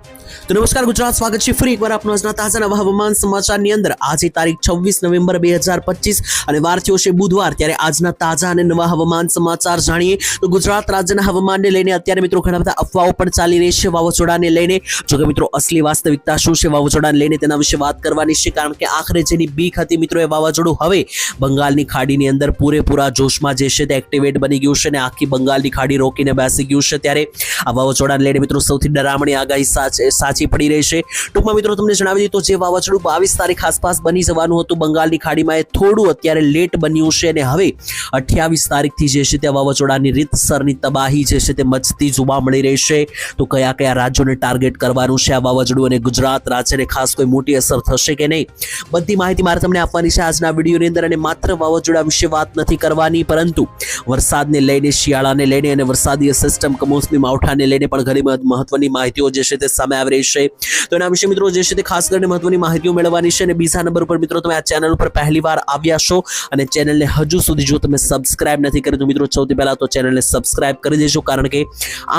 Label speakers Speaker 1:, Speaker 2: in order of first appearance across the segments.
Speaker 1: તો નમસ્કાર, ગુજરાત સ્વાગત છે ફરી એકવાર આપનું આજના તાજા હવામાન સમાચારની અંદર. આજે તારીખ છવ્વીસ નવેમ્બર બે હજાર પચીસ અને વાર થયો છે બુધવાર. ત્યારે આજના તાજા અને નવા હવામાન સમાચાર જાણીએ તો ગુજરાત રાજ્યના હવામાનને લઈને અત્યારે મિત્રો ઘણા બધા અફવાઓ પણ ચાલી રહી છે વાવાઝોડાને લઈને. જો કે મિત્રો, અસલી વાસ્તવિકતા શું છે વાવાઝોડાને લઈને તેના વિશે વાત કરવાની છે, કારણ કે આખરે જેની બીક હતી મિત્રો એ વાવાઝોડું હવે બંગાળની ખાડીની અંદર પૂરેપૂરા જોશમાં જે છે તે એક્ટિવેટ બની ગયું છે અને આખી બંગાળની ખાડી રોકીને બેસી ગયું છે ત્યારે. આ વાવાઝોડાને લઈને મિત્રો સૌથી ડરામણી આગાહી સાચ- પડી રહેશે ટૂંકમાં મિત્રો તમને જણાવી દીધું જે વાવાઝોડું બાવીસ તારીખ આસપાસ બની જવાનું હતું, બંગાળની ખાડીમાં એ થોડું અત્યારે લેટ બન્યું છે અને હવે અઠ્યાવીસ તારીખથી જે છે તે વાવાઝોડાની રીતસરની તબાહી જે છે તે મચતી જોવા મળી રહેશે તો કયા કયા રાજ્યોને ટાર્ગેટ કરવાનું છે આ વાવાઝોડું અને ગુજરાત રાજ્યને ખાસ કોઈ મોટી અસર થશે કે નહીં? બધી માહિતી મારે તમને આપવાની છે આજના વિડીયોની અંદર અને માત્ર વાવાઝોડા વિશે વાત નથી કરવાની, પરંતુ વરસાદને લઈને, શિયાળાને લઈને અને વરસાદી સિસ્ટમ કમોસમી માવઠાને લઈને પણ ઘણી મહત્વની માહિતીઓ જે છે તે સામે આવી રહી છે. તો એના વિશે મિત્રો જે છે તે ખાસ કરીને મહત્વની માહિતીઓ મેળવવાની છે અને બીજા નંબર પર મિત્રો તમે આ ચેનલ ઉપર પહેલી આવ્યા છો અને ચેનલને હજુ સુધી જો તમે સબસ્ક્રાઇબ નથી કરી તો મિત્રો સૌથી પહેલાં તો ચેનલને સબસ્ક્રાઇબ કરી દેજો કારણ કે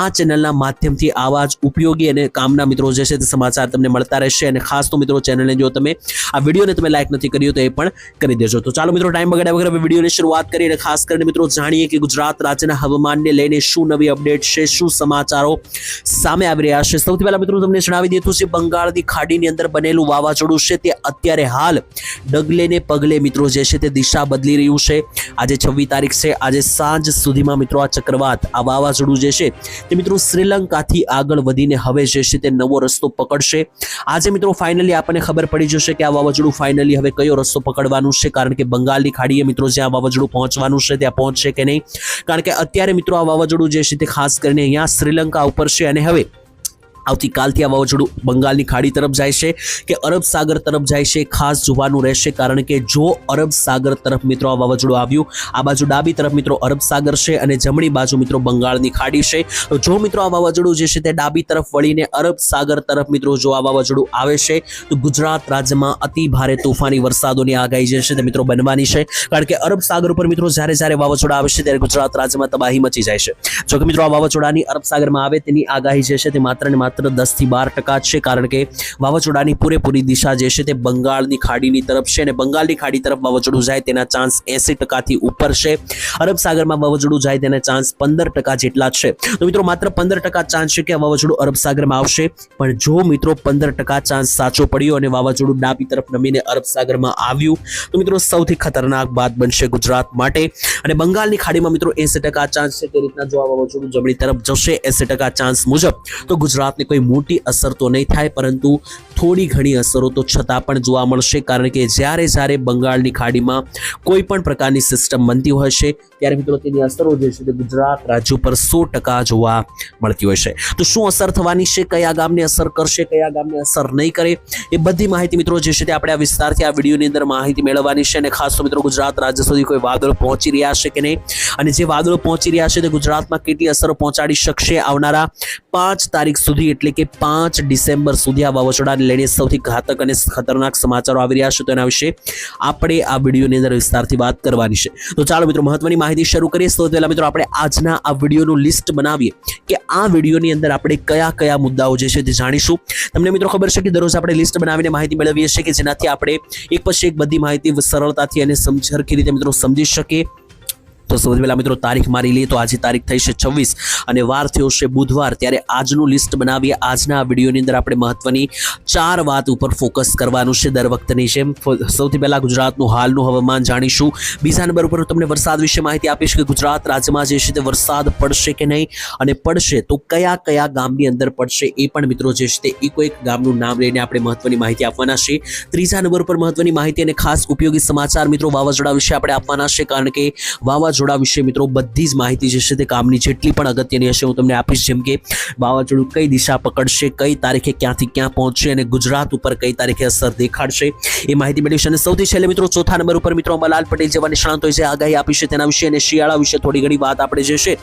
Speaker 1: આ ચેનલના માધ્યમથી આવા જ ઉપયોગી અને કામના મિત્રો જે છે તે સમાચાર તમને મળતા રહેશે અને ખાસ તો મિત્રો ચેનલને જો તમે આ વિડીયોને તમે લાઇક નથી કર્યો તો એ પણ કરી દેજો. તો ચાલો મિત્રો ટાઈમ બગાડ્યા વગર હવે વિડીયોની શરૂઆત કરીએ અને ખાસ કરીને મિત્રો જાણીએ કે ગુજરાત રાજ્યના હવામાનને લઈને શું નવી અપડેટ છે, શું સમાચારો સામે આવી રહ્યા છે. સૌથી પહેલા મિત્રો તમને જણાવી દીધું છે બંગાળની ખાડીની અંદર બનેલું વાવાઝોડું છે. તે અત્યારે હાલ ડગલે ને પગલે, મિત્રો, જે છે તે દિશા બદલી રહ્યું છે. આજે છવ્વીસ તારીખ છે. આજે સાંજ સુધીમાં, મિત્રો, આ ચક્રવાત, આ વાવાઝોડું જે છે તે, મિત્રો, શ્રીલંકાથી આગળ વધીને હવે જે છે તે નવો રસ્તો પકડશે. આજે, મિત્રો ફાઇનલી આપણને ખબર પડી જશે કે આ વાવાઝોડું ફાઇનલી હવે કયો રસ્તો પકડવાનું છે. કારણ કે બંગાળની ખાડીએ, મિત્રો, જ્યાં વાવાઝોડું પહોંચવાનું છે, ત્યાં પહોંચશે કે નહીં? કારણ કે અત્યારે, મિત્રો, આ વાવાઝોડું જે છે તે ખાસ કરીને અહીંયા શ્રીલંકા ઉપર છે. અને હવે આવતીકાલથી આ વાવાઝોડું બંગાળની ખાડી તરફ જાય છે કે અરબ સાગર તરફ જાય છે ખાસ જોવાનું રહેશે કારણ કે જો અરબ સાગર તરફ મિત્રો આ વાવાઝોડું આવ્યું, આ બાજુ ડાબી તરફ મિત્રો અરબ સાગર છે અને જમણી બાજુ મિત્રો બંગાળની ખાડી છે. તો જો મિત્રો આ વાવાઝોડું જે છે તે ડાબી તરફ વળીને અરબ સાગર તરફ મિત્રો જો આ વાવાઝોડું આવે છે, તો ગુજરાત રાજ્યમાં અતિ ભારે તોફાની વરસાદોની આગાહી જે છે તે મિત્રો બનવાની છે. કારણ કે અરબ સાગર ઉપર મિત્રો જ્યારે જ્યારે વાવાઝોડા આવે છે ત્યારે ગુજરાત રાજ્યમાં તબાહી મચી જાય છે. જો મિત્રો આ વાવાઝોડાની અરબ સાગરમાં આવે તેની આગાહી જે છે તે માત્ર ને માત્ર દસથી બાર ટકા છે, કારણ કે વાવાઝોડાની પૂરેપૂરી દિશા જે છે તે બંગાળની ખાડીની તરફ છે અને બંગાળની ખાડી તરફ વાવાઝોડું જાય તેના ચાન્સ એસી ટકાથી ઉપર છે. અરબ વાવાઝોડું જાય તેના ચાન્સ પંદર ટકા જેટલા છે. તો મિત્રો માત્ર પંદર ટકા ચાન્સ છે કે વાવાઝોડું અરબ સાગરમાં આવશે. પણ જો મિત્રો પંદર ટકા ચાન્સ સાચો પડ્યો અને વાવાઝોડું ડાબી તરફ નમીને અરબ સાગરમાં આવ્યું, તો મિત્રો સૌથી ખતરનાક બાદ બનશે ગુજરાત માટે. અને બંગાળની ખાડીમાં મિત્રો એસી ટકા ચાન્સ છે તે રીતના જો આ વાવાઝોડું જમણી તરફ જશે, એસી ટકા ચાન્સ મુજબ, તો ગુજરાતને કોઈ મોટી અસર તો નહીં થાય, પરંતુ થોડી ઘણી અસરો તો છતાં પણ જોવા મળશે. કારણ કે જ્યારે જ્યારે બંગાળની ખાડીમાં કોઈ પણ પ્રકારની સિસ્ટમ બનતી હોય છે, ત્યારે મિત્રો તેની અસરો જે છે તે ગુજરાત રાજ્ય પર સો ટકા જોવા મળતી હોય છે. તો શું અસર થવાની છે? કયા ગામને અસર કરશે? કયા ગામને અસર નહીં કરે? એ બધી માહિતી મિત્રો જે છે તે આપણે આ વિસ્તારથી આ વિડીયોની અંદર માહિતી મેળવવાની છે અને ખાસ તો મિત્રો ગુજરાત રાજ્ય સુધી કોઈ વાદળો પહોંચી રહ્યા છે કે નહીં? અને જે વાદળો પહોંચી રહ્યા છે તે ગુજરાતમાં કેટલી અસરો પહોંચાડી શકશે આવનારા પાંચ તારીખ સુધી? એટલે કે પાંચ ડિસેમ્બર સુધી આ વાવાઝોડાને લઈને સૌથી ઘાતક અને ખતરનાક સમાચારો આવી રહ્યા છે તેના વિશે આપણે આ વિડીયોની અંદર વિસ્તારથી વાત કરવાની છે. તો ચાલો મિત્રો મહત્વની માહિતી શરૂ કરીએ. સૌથી પહેલાં મિત્રો આપણે આજના આ વિડીયોનું લિસ્ટ બનાવીએ કે આ વિડીયોની અંદર આપણે કયા કયા મુદ્દાઓ જે છે તે જાણીશું. તમને મિત્રો ખબર છે કે દરરોજ આપણે લિસ્ટ બનાવીને માહિતી મેળવીએ છીએ કે જેનાથી આપણે એક પછી એક બધી માહિતી સરળતાથી અને સમજરખી રીતે મિત્રો સમજી શકીએ. તો સૌથી પહેલા મિત્રો, તારીખ મારી લઈએ તો આજે તારીખ થઈ છે છવ્વીસ અને વાર થયો છે બુધવાર. ત્યારે આજનું લિસ્ટ બનાવીએ. આજના આ વિડીયોની અંદર આપણે મહત્વની ચાર વાત ઉપર ફોકસ કરવાનું છે દર વખતની જેમ. સૌથી પહેલાં ગુજરાતનું હાલનું હવામાન જાણીશું. બીજા નંબર ઉપર તમને વરસાદ વિશે માહિતી આપીશ કે ગુજરાત રાજ્યમાં જે છે તે વરસાદ પડશે કે નહીં અને પડશે તો કયા કયા ગામની અંદર પડશે એ પણ મિત્રો જે છે તે એકો એક ગામનું નામ લઈને આપણે મહત્વની માહિતી આપવાના છે. ત્રીજા નંબર પર મહત્વની માહિતી અને ખાસ ઉપયોગી સમાચાર મિત્રો વાવાઝોડા વિશે આપણે આપવાના છે કારણ કે વાવાઝોડા વિશે મિત્રો બધી જ માહિતી જે છે તે કામની જેટલી પણ અગત્યની હશે, હું તમને આપીશ જેમ કે વાવાઝોડું કઈ દિશા પકડશે, કઈ તારીખે ક્યાંથી ક્યાં પહોંચશે અને ગુજરાત ઉપર કઈ તારીખે અસર દેખાડશે, એ માહિતી મેળવીશ. અને સૌથી છેલ્લે મિત્રો ચોથા નંબર ઉપર મિત્રો અંબાલાલ પટેલ જેવા નિષ્ણાંતોએ જે આગાહી આપી છે તેના વિશે અને શિયાળા વિશે થોડી ઘણી વાત આપણે જે છે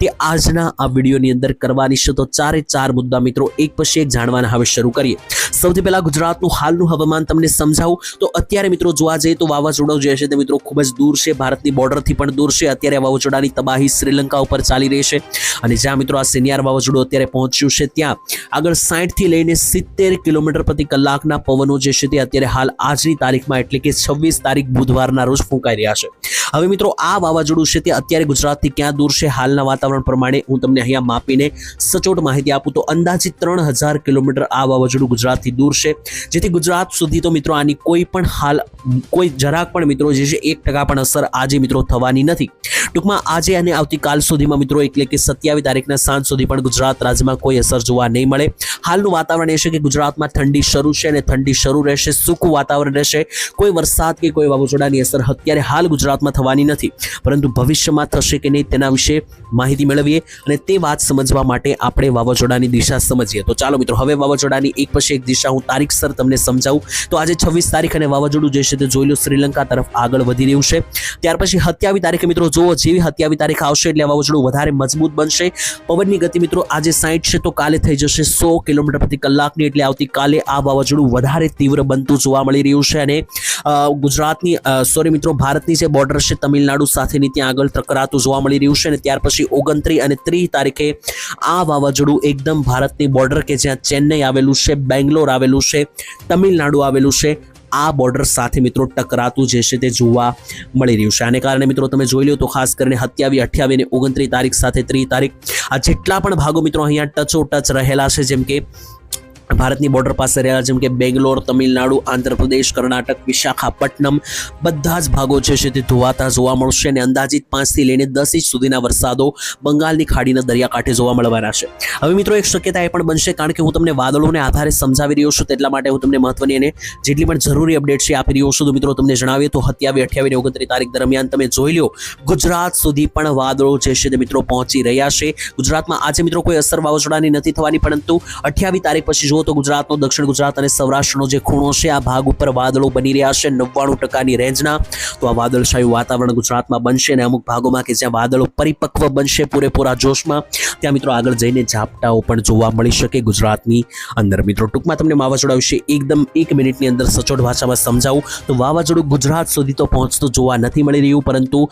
Speaker 1: તે આજના આ વિડીયોની અંદર કરવાની છે. તો ચારે ચાર મુદ્દા મિત્રો એક પછી એક જાણવાના હવે શરૂ કરીએ. સૌથી પહેલા ગુજરાતનું હાલનું હવામાન તમને સમજાવું. તો અત્યારે મિત્રો જોવા જઈએ તો વાવાઝોડું જે છે તે મિત્રો ખૂબ જ દૂર છે. ભારતની બોર્ડરથી પણ દૂર છે. અત્યારે વાવાઝોડાની તબાહી શ્રીલંકા ઉપર ચાલી રહી છે. અને જ્યાં મિત્રો આ સિનિયર વાવાઝોડું અત્યારે પહોંચ્યું છે, ત્યાં આગળ સાઠથી લઈને સિત્તેર કિલોમીટર પ્રતિ કલાકના પવનો જે છે તે અત્યારે હાલ આજની તારીખમાં, એટલે કે છવ્વીસ તારીખ બુધવારના રોજ ફૂંકાઈ રહ્યા છે. હવે મિત્રો, આ વાવાઝોડું છે તે અત્યારે ગુજરાતથી ક્યાં દૂર છે? હાલના વાતાવરણ પ્રમાણે હું તમને અહીંયા માપીને સચોટ માહિતી આપું તો અંદાજિત ત્રણ હજાર કિલોમીટર આ વાવાઝોડું ગુજરાતથી દૂર છે. જેથી ગુજરાત સુધી તો મિત્રો આની કોઈ પણ હાલ, કોઈ જરાક પણ મિત્રો જે છે, એક ટકા પણ અસર આજે મિત્રો થવાની નથી. ટૂંકમાં આજે અને આવતીકાલ સુધીમાં મિત્રો, એટલે કે સત્યાવીસ તારીખના સાંજ સુધી પણ ગુજરાત રાજ્યમાં કોઈ અસર જોવા નહીં મળે. હાલનું વાતાવરણ એ છે કે ગુજરાતમાં ઠંડી શરૂ છે અને ઠંડી શરૂ રહેશે, સૂકું વાતાવરણ રહેશે. કોઈ વરસાદ કે કોઈ વાવાઝોડાની અસર અત્યારે હાલ ગુજરાતમાં થવાની નથી. પરંતુ ભવિષ્યમાં થશે કે નહીં તેના વિશે માહિતી મેળવીએ અને તે વાત સમજવા માટે આપણે વાવાઝોડાની દિશા સમજીએ. તો ચાલો મિત્રો, હવે વાવાઝોડાની એક પછી એક દિશા હું તારીખસર તમને સમજાવું. તો આજે છવ્વીસ તારીખ અને વાવાઝોડું જે છે તે જોઈ લો, શ્રીલંકા તરફ આગળ વધી રહ્યું છે. ત્યાર પછી સત્યાવીસ તારીખે મિત્રો, જુઓ જેવી હત્યાવી તારીખ આવશે એટલે વાવાઝોડું વધારે મજબૂત બનશે. પવનની ગતિ મિત્રો આજે સાઠ છે તો કાલે થઈ જશે સો કિલોમીટર પ્રતિ કલાકની એટલે આવતીકાલે આ વાવાઝોડું વધારે તીવ્ર બનતું જોવા મળી રહ્યું છે અને ગુજરાતની સોરી મિત્રો, ભારતની જે બોર્ડર છે તમિલનાડુ સાથેની ત્યાં આગળ ટકરાતું જોવા મળી રહ્યું છે અને ત્યાર પછી ઓગણત્રીસ અને ત્રીસ તારીખે આ વાવાઝોડું એકદમ ભારતની બોર્ડર કે જ્યાં ચેન્નઈ આવેલું છે, બેંગ્લોર આવેલું છે, તમિલનાડુ આવેલું છે આ બોર્ડર સાથે મિત્રો ટકરાતું જે છે તે જોવા મળી રહ્યું છે. આને કારણે મિત્રો તમે જોઈ લો તો ખાસ કરીને સત્યાવીસ, અઠ્યાવીસ અને ઓગણત્રીસ તારીખ સાથે ત્રીસ તારીખ આ જેટલા પણ ભાગો મિત્રો અહીંયા ટચો ટચ રહેલા છે, જેમ કે ભારતની બોર્ડર પાસે રહેલા જેમ કે બેંગ્લોર, તમિલનાડુ, આંધ્રપ્રદેશ, કર્ણાટક, વિશાખાપટ્ટનમ બધા જ ભાગો છે તે ધોવાતા જોવા મળશે અને અંદાજિત પાંચથી લઈને દસ ઇંચ સુધીના વરસાદો બંગાળની ખાડીના દરિયાકાંઠે જોવા મળવાના છે. હવે મિત્રો એક શક્યતા એ પણ બનશે કારણ કે હું તમને વાદળોને આધારે સમજાવી રહ્યો છું તેટલા માટે હું તમને મહત્વની અને જેટલી પણ જરૂરી અપડેટ છે આપી રહ્યો છું. તો મિત્રો તમને જણાવીએ તો સત્યાવીસ અઠ્યાવી ઓગણત્રીસ તારીખ દરમિયાન તમે જોઈ લો ગુજરાત સુધી પણ વાદળો જે છે તે મિત્રો પહોંચી રહ્યા છે. ગુજરાતમાં આજે મિત્રો કોઈ અસર વાવાઝોડાની નથી થવાની, પરંતુ અઠ્યાવી તારીખ પછી જુઓ તો ગુજરાતનો, દક્ષિણ ગુજરાત અને સૌરાષ્ટ્રનો જે ખૂણો છે, આ ભાગ ઉપર વાદળો બની રહ્યા છે, નવ્વાણું ટકાની રેન્જના. તો આ વાદળછાયું વાતાવરણ ગુજરાતમાં બનશે અને અમુક ભાગોમાં કે જ્યાં વાદળો પરિપક્વ બનશે પૂરેપૂરા જોશમાં, ત્યાં મિત્રો આગળ જઈને ઝાપટાઓ પણ જોવા મળી શકે ગુજરાતની અંદર. મિત્રો, ટૂંકમાં તમને વાવાઝોડા વિશે એકદમ એક મિનિટની અંદર સચોટ ભાષામાં સમજાવું. તો વાવાઝોડું ગુજરાત સુધી તો પહોંચતું જોવા નથી મળી રહ્યું, પરંતુ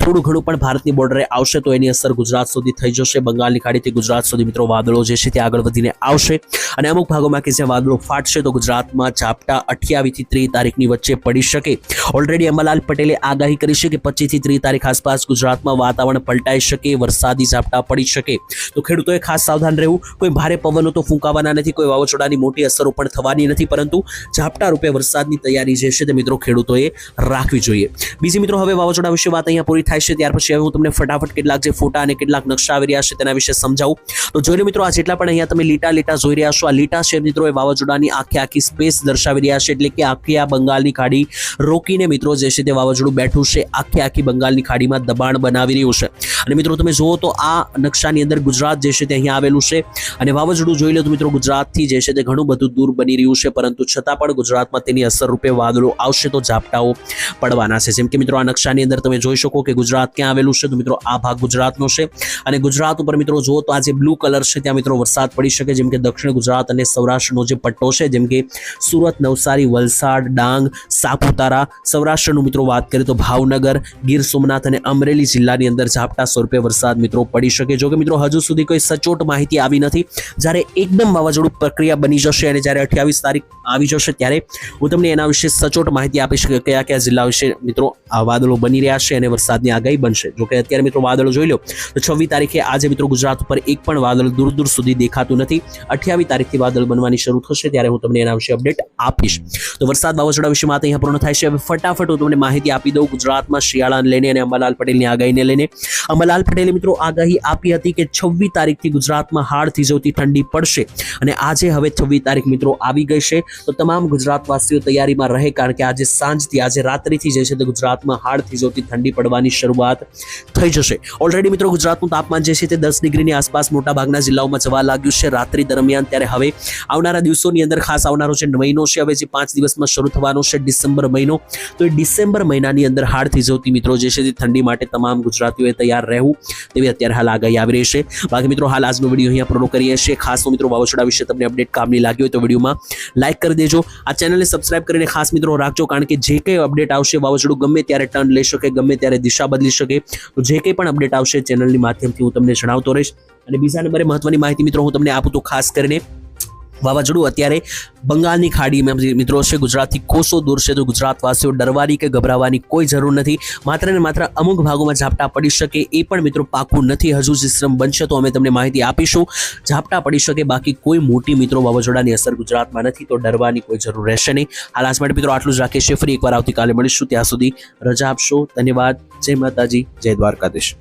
Speaker 1: થોડું ઘણું પણ ભારતની બોર્ડરે આવશે તો એની અસર ગુજરાત સુધી થઈ જશે. બંગાળની ખાડીથી ગુજરાત સુધી મિત્રો વાદળો જે છે તે આગળ વધીને આવશે. અને અમુક ભાગોમાં કે જ્યાં વાદળો ફાટશે તો ગુજરાતમાં ઝાપટા અઠ્યાવીસથી ત્રીસ તારીખની વચ્ચે પડી શકે. ઓલરેડી અંબાલાલ પટેલે આગાહી કરી છે કે પચીસથી ત્રીસ તારીખ આસપાસ ગુજરાતમાં વાતાવરણ પલટાઈ શકે, વરસાદી ઝાપટા પડી શકે. તો ખેડૂતોએ ખાસ સાવધાન રહેવું. કોઈ ભારે પવનો તો ફૂંકાવાના નથી, કોઈ વાવાઝોડાની મોટી અસરો પણ થવાની નથી, પરંતુ ઝાપટા રૂપે વરસાદની તૈયારી જે છે તે મિત્રો ખેડૂતોએ રાખવી જોઈએ. બીજી મિત્રો, હવે વાવાઝોડા વિશે વાત અહીંયા પૂરી થાય છે. ત્યાર પછી હવે હું તમને ફટાફટ કેટલાક જે ફોટા અને કેટલાક નકશા આવી રહ્યા છે તેના વિશે સમજાવું. તો જોઈ લો મિત્રો, આ જેટલા પણ અહીંયા તમે લીટા લીટા જોઈ રહ્યા છો, આ લીટા છે મિત્રો વાવાઝોડાની આખી આખી સ્પેસ દર્શાવી રહ્યા છે. એટલે કે આખી આ બંગાળની ખાડી રોકીને મિત્રો, જે છે તે વાવાઝોડું બેઠું છે, આખી આખી બંગાળની ખાડીમાં દબાણ બનાવી રહ્યું છે. અને મિત્રો, તમે જુઓ તો આ નકશાની અંદર ગુજરાત જે છે તે અહીંયા આવેલું છે. અને વાવાઝોડું જોઈ લો તો મિત્રો, ગુજરાતથી જે છે તે ઘણું બધું દૂર બની રહ્યું છે. પરંતુ છતાં પણ ગુજરાતમાં તેની અસર રૂપે વાદળો આવશે તો ઝાપટાઓ પડવાના છે. જેમ કે મિત્રો, આ નકશાની અંદર તમે જોઈ શકો કે ગુજરાત ક્યાં આવેલું છે. તો મિત્રો, આ ભાગ ગુજરાતનો છે. અને ગુજરાત ઉપર મિત્રો, જુઓ તો આ જે બ્લુ કલર છે, ત્યાં મિત્રો વરસાદ પડી શકે. જેમ કે દક્ષિણ ગુજરાત અને સૌરાષ્ટ્રનો જે પટ્ટો છે, જેમ કે સુરત, નવસારી, વલસાડ, ડાંગ, સાપુતારા, સૌરાષ્ટ્રનું મિત્રો વાત કરીએ તો ભાવનગર, ગીર સોમનાથ અને અમરેલી જિલ્લાની અંદર ઝાપટા સ્વરૂપે વરસાદ મિત્રો પડી શકે. જો મિત્રો હજુ સુધી કોઈ સચોટ માહિતી આવી નથી. જ્યારે એકદમ વાવાઝોડું પ્રક્રિયા બની જશે અને જ્યારે અઠ્યાવીસ તારીખ આવી જશે, ત્યારે હું તમને એના વિશે સચોટ માહિતી આપીશ કે કયા કયા જિલ્લા વિશે મિત્રો આ વાદળો બની રહ્યા છે અને વરસાદની આગાહી બનશે. જોકે અત્યારે મિત્રો વાદળો જોઈ લો, તો છવ્વીસ તારીખે આજે મિત્રો ગુજરાત ઉપર એક પણ વાદળ દૂર દૂર સુધી દેખાતું નથી. અઠ્યાવીસ તારીખથી વાદળ બનવાની શરૂ થશે ત્યારે હું તમને એના વિશે અપડેટ આપીશ. તો વરસાદ વાવાઝોડા વિશે વાત અહીંયા પૂર્ણ થાય છે. હવે ફટાફટ હું તમને માહિતી આપી દઉં ગુજરાતમાં શિયાળાને લઈને અને અંબાલાલ પટેલની આગાહીને લઈને. અંબાલાલ પટેલે મિત્રો આગાહી આપી હતી કે છવ્વીસ તારીખથી ગુજરાતમાં હાડ થીજવતી ઠંડી પડશે અને આજે હવે છવ્વીસ તારીખ મિત્રો આવી ગઈ છે. તો તમામ ગુજરાતવાસીઓ તૈયારીમાં રહે કારણ કે આજે સાંજથી, આજે રાત્રિથી જે છે તે ગુજરાતમાં હાડ થીજવતી ઠંડી પડવાની શરૂઆત થઈ જશે. ઓલરેડી મિત્રો ગુજરાતનું તાપમાન જે છે તે દસ ડિગ્રીની આસપાસ મોટાભાગના જિલ્લાઓમાં જવા લાગ્યું છે. રાત્રિ દરમિયાન ત્યારે હવે આવનારા દિવસોની અંદર ખાસ આવનારો જે મહિનો છે. હવે જે પાંચ દિવસમાં શરૂ થવાનો છે ડિસેમ્બર મહિનો. તો એ ડિસેમ્બર મહિનાની અંદર હાડ થીજવતી મિત્રો જે છે તે ઠંડી માટે તમામ ગુજરાતીઓએ તૈયાર રહેવું તેવી અત્યારે હાલ આગાહી આવી રહી છે. બાકી મિત્રો હાલ આજનો વીડિયો અહીંયા પૂરો કરીએ છીએ. ખાસ મિત્રો વાવાઝોડા વિશે તમને અપડેટ કામની લાગી હોય તો વિડીયોમાં લાઇક કરી દેજો. આ ચેનલને સબસ્ક્રાઇબ કરીને ખાસ મિત્રો રાખજો કારણ કે જે કંઈ અપડેટ આવશે વાવાઝોડું ગમે ત્યારે ટર્ન લઈ શકે, ગમે ત્યારે દિશા બદલી શકે, તો જે કંઈ પણ અપડેટ આવશે ચેનલની માધ્યમથી હું તમને જણાવતો રહીશ. અને બીજા નંબરે મહત્વની માહિતી મિત્રો હું તમને આપું તો ખાસ કરીને વાવાઝોડું અત્યારે બંગાળની ખાડીમાં મિત્રો છે, ગુજરાતથી કોસો દૂર છે. તો ગુજરાતવાસીઓ ડરવાની કે ગભરાવાની કોઈ જરૂર નથી. માત્ર ને માત્ર અમુક ભાગોમાં ઝાપટા પડી શકે એ પણ મિત્રો પાકું નથી. હજુ સિસ્ટમ બનશે તો અમે તમને માહિતી આપીશું. ઝાપટા પડી શકે બાકી કોઈ મોટી મિત્રો વાવાઝોડાની અસર ગુજરાતમાં નથી. તો ડરવાની કોઈ જરૂર રહેશે નહીં. હાલ આજ માટે મિત્રો આટલું જ રાખીએ છીએ. ફરી એકવાર આવતીકાલે મળીશું. ત્યાં સુધી રજા આપશો. ધન્યવાદ. જય માતાજી. જય દ્વારકાધીશ.